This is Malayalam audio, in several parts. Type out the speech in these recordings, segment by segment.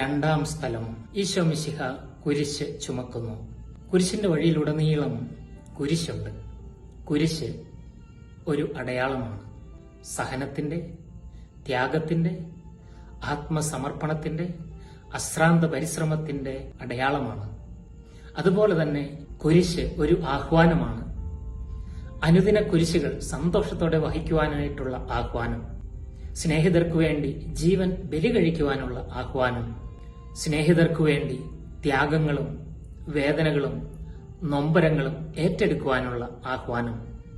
രണ്ടാം സ്ഥലം ഈശോമിശിഹ കുരിശ് ചുമക്കുന്നു. കുരിശിന്റെ വഴിയിലുടനീളം കുരിശുണ്ട്. കുരിശ് ഒരു അടയാളമാണ്. സഹനത്തിന്റെ ത്യാഗത്തിന്റെ ആത്മസമർപ്പണത്തിന്റെ അശ്രാന്ത പരിശ്രമത്തിന്റെ അടയാളമാണ്. അതുപോലെ തന്നെ കുരിശ് ഒരു ആഹ്വാനമാണ്. അനുദിന കുരിശുകൾ സന്തോഷത്തോടെ വഹിക്കുവാനായിട്ടുള്ള ആഹ്വാനം. സ്നേഹിതർക്കു വേണ്ടി ജീവൻ ബലി കഴിക്കുവാനുള്ള ആഹ്വാനം. സ്നേഹിതർക്കു വേണ്ടി ത്യാഗങ്ങളും വേദനകളും നൊമ്പരങ്ങളും ഏറ്റെടുക്കുവാനുള്ള ആഹ്വാനം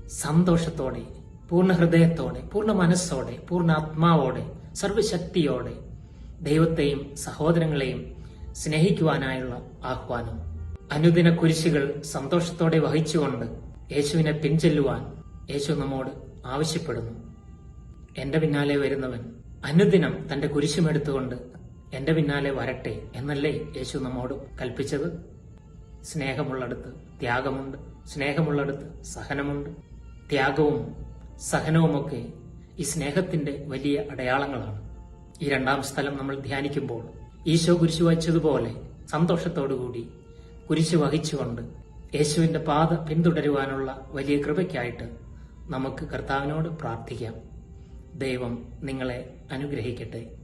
സന്തോഷത്തോടെ പൂർണ ഹൃദയത്തോടെ പൂർണ മനസ്സോടെ പൂർണ ആത്മാവോടെ സർവശക്തിയോടെ ദൈവത്തെയും സഹോദരങ്ങളെയും സ്നേഹിക്കുവാനായുള്ള ആഹ്വാനം. അനുദിന കുരിശികൾ സന്തോഷത്തോടെ വഹിച്ചുകൊണ്ട് യേശുവിനെ പിൻചെല്ലുവാൻ യേശു നമ്മോട് ആവശ്യപ്പെടുന്നു. എന്റെ പിന്നാലെ വരുന്നവൻ അനുദിനം തന്റെ കുരിശുമെടുത്തുകൊണ്ട് എന്റെ പിന്നാലെ വരട്ടെ എന്നല്ലേ യേശു നമ്മോട് കൽപ്പിച്ചത്? സ്നേഹമുള്ളടത്ത് ത്യാഗമുണ്ട്. സ്നേഹമുള്ളടത്ത് സഹനമുണ്ട്. ത്യാഗവും സഹനവുമൊക്കെ ഈ സ്നേഹത്തിന്റെ വലിയ അടയാളങ്ങളാണ്. ഈ രണ്ടാം സ്ഥലം നമ്മൾ ധ്യാനിക്കുമ്പോൾ ഈശോ കുരിശു വഹിച്ചതുപോലെ സന്തോഷത്തോടുകൂടി കുരിശു വഹിച്ചുകൊണ്ട് യേശുവിന്റെ പാത പിന്തുടരുവാനുള്ള വലിയ കൃപയ്ക്കായിട്ട് നമുക്ക് കർത്താവിനോട് പ്രാർത്ഥിക്കാം. ദൈവം നിങ്ങളെ അനുഗ്രഹിക്കട്ടെ.